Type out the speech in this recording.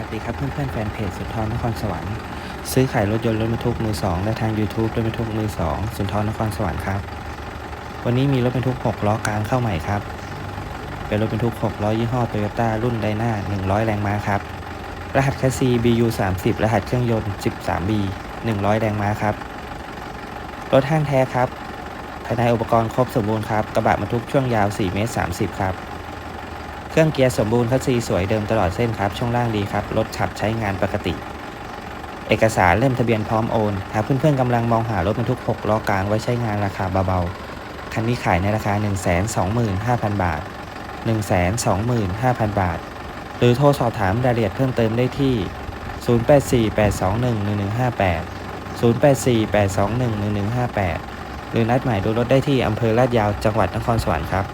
ัสดีครับเพื่อนๆแฟนเพจสุนทรนครสวรรค์ซื้อขายรถยนต์รถบรรทุกมือสองและทาง YouTube รถบรรทุกมือสองสุนทรนครสวรรค์ครับวันนี้มีรถบรรทุก 6 ล้อกลางเข้าใหม่ครับ เป็นรถบรรทุก 6 ล้อยี่ห้อโตโยต้ารุ่นไดนา100 แรงม้าครับ รหัสแคสซี BU 30รหัสเครื่องยนต์ 13B 100 แรงม้าครับ รถห้างแท้ครับภายในอุปกรณ์ครบสมบูรณ์ครับ กระบะบรรทุกช่วงยาว 4 เมตร 30 ครับ ครื่องเกียร์สมบูรณ์คัสซีสวยเดิมตลอดเส้นครับ ช่วงล่างดีครับ รถขับใช้งานปกติ เอกสารเล่มทะเบียนพร้อมโอนหากเพื่อนๆกำลังมองหารถบรรทุก 6 ล้อกลางไว้ใช้งานราคาเบาๆ คันนี้ขายในราคา 125,000 บาท 125,000 บาท หรือโทรสอบถามรายละเอียดเพิ่มเติมได้ที่ 0848211158 0848211158 หรือนัดหมายดูรถได้ที่อำเภอลาดยาวจังหวัดนครสวรรค์ครับ